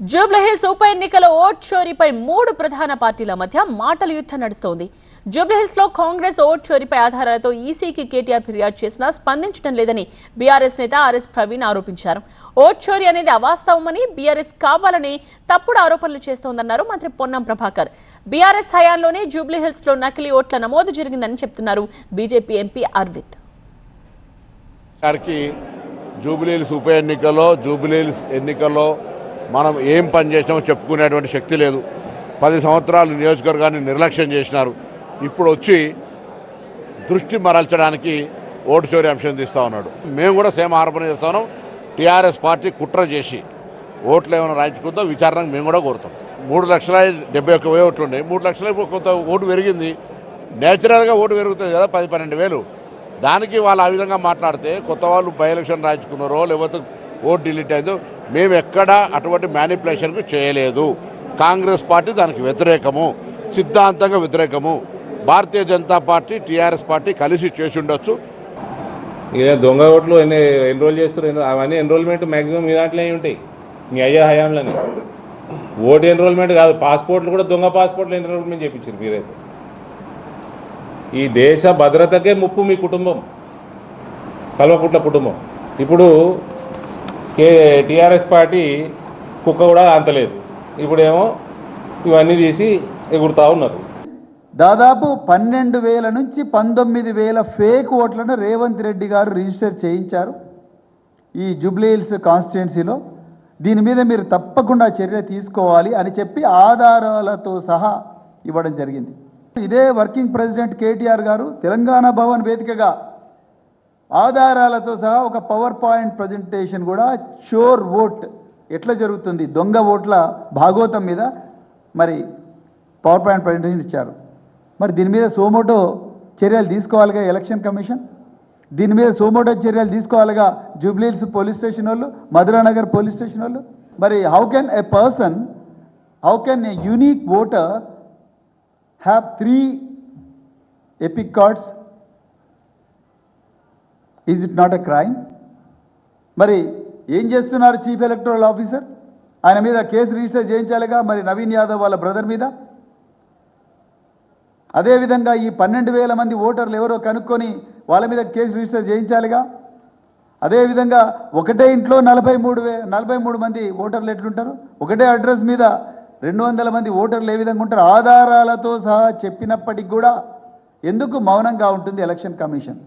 జూబ్లహిల్స్ ఉప ఎన్నికల ఓట్ చోరీపై మూడు ప్రధాన పార్టీల మధ్య మాటల యుద్ధం నడుస్తోంది. జూబ్లహిల్స్లో కాంగ్రెస్ ఓట్ చోరీపై ఆధారాలతో ఈసీకి కేటీఆర్ ఫిర్యాదు చేసినా స్పందించడం లేదని బీఆర్ఎస్ నేత ఆర్ఎస్ ప్రవీణ్ ఆరోపించారు. ఓట్ చోరీ అనేది అవాస్తవమని బీఆర్ఎస్ కావాలని తప్పుడు ఆరోపణలు చేస్తోందన్నారు మంత్రి పొన్నం ప్రభాకర్. బీఆర్ఎస్ హయాంలోనే జూబ్లీహిల్స్లో నకిలీ ఓట్ల నమోదు జరిగిందని చెప్తున్నారు బీజేపీ ఎంపీ అర్విత్ జూబ్లీహిల్స్ ఉప ఎన్నికలో జూబ్లీహిల్స్ ఎన్నికలో మనం ఏం పని చేసినామో చెప్పుకునేటువంటి శక్తి లేదు. పది సంవత్సరాలు నియోజకవర్గాన్ని నిర్లక్ష్యం చేసినారు. ఇప్పుడు వచ్చి దృష్టి మరల్చడానికి ఓటు చోరీ అంశం తీస్తూ ఉన్నాడు. మేము కూడా సేమ్ ఆరోపణ చేస్తా ఉన్నాం. టీఆర్ఎస్ పార్టీ కుట్ర చేసి ఓట్లు ఏమైనా రాయించుకుందో విచారణకు మేము కూడా కోరుతాం. మూడు లక్షల డెబ్బై ఒక్క వెయ్యి ఓట్లు ఉన్నాయి మూడు లక్షల కొంత ఓటు పెరిగింది. నేచురల్గా ఓటు పెరుగుతుంది కదా పది పన్నెండు వేలు. దానికి వాళ్ళు ఆ విధంగా మాట్లాడితే కొత్త వాళ్ళు బై ఎలక్షన్ రాయించుకున్నారో లేకపోతే ఓట్ డిలీట్ అయిందో మేము ఎక్కడా అటువంటి మ్యానిపులేషన్కు చేయలేదు. కాంగ్రెస్ పార్టీ దానికి వ్యతిరేకము సిద్ధాంతంగా వ్యతిరేకము. Bharatiya Janata party TRS party కలిసి చేసి ఉండొచ్చు. ఇక దొంగ ఓట్లు ఎన్ని ఎన్రోల్ చేస్తారు? అవన్నీ ఎన్రోల్మెంట్ మ్యాక్సిమం మీ దాంట్లో ఉంటాయి. మీ అయ్యా హయాంలోనే. ఓటు ఎన్రోల్మెంట్ కాదు పాస్పోర్ట్లు కూడా దొంగ పాస్పోర్ట్లు ఎన్రోల్మెంట్ చేయించారు మీరైతే. ఈ దేశ భద్రతకే ముప్పు మీ కుటుంబం. కల్వకుట్ల కుటుంబం. ఇప్పుడు కే టీఆర్ఎస్ పార్టీ కుక్క కూడా అంతలేదు ఇప్పుడేమో ఇవన్నీ తీసి ఎగురుతా ఉన్నారు. దాదాపు పన్నెండు వేల నుంచి పంతొమ్మిది వేల ఫేక్ ఓట్లను రేవంత్ రెడ్డి గారు రిజిస్టర్ చేయించారు. ఈ జూబ్లీహిల్స్ కాన్స్టిట్యున్సీలో దీని మీద మీరు తప్పకుండా చర్య తీసుకోవాలి అని చెప్పి ఆధారాలతో సహా ఇవ్వడం జరిగింది. ఇదే వర్కింగ్ ప్రెసిడెంట్ కేటీఆర్ గారు తెలంగాణ భవన్ వేదికగా ఆధారాలతో సహా ఒక పవర్ పాయింట్ ప్రజెంటేషన్ కూడా షోర్ ఓట్. ఎట్లా జరుగుతుంది? దొంగ ఓట్ల భాగోతం మీద మరి పవర్ పాయింట్ ప్రజెంటేషన్ ఇచ్చారు. మరి దీని మీద సోమోటో చర్యలు తీసుకోవాలిగా ఎలక్షన్ కమిషన్? దీని మీద సోమోటో చర్యలు తీసుకోవాలిగా జూబ్లీహిల్స్ పోలీస్ స్టేషన్ వాళ్ళు మధురానగర్ పోలీస్ స్టేషన్ వాళ్ళు? మరి how can a person how can a unique voter have three EPIC cards is it not a crime మరి ఏం చేస్తున్నారు చీఫ్ ఎలక్టోరల్ ఆఫీసర్ ఆయన మీద కేసు రిజిస్టర్ చేయించాలిగా మరి నవీన్ యాదవ్ వాళ్ళ బ్రదర్ మీద? అదేవిధంగా ఈ పన్నెండు వేల మంది ఓటర్లు ఎవరో కనుక్కొని వాళ్ళ మీద కేసు రిజిస్టర్ చేయించాలిగా? అదేవిధంగా ఒకటే ఇంట్లో నలభై మూడు వే నలభై మూడు మంది ఓటర్లు ఎట్లుంటారు? ఒకటే అడ్రస్ మీద రెండు వందల మంది ఓటర్లు ఏ విధంగా ఉంటారు? ఆధారాలతో సహా చెప్పినప్పటికి కూడా ఎందుకు మౌనంగా ఉంటుంది ఎలక్షన్ కమిషన్?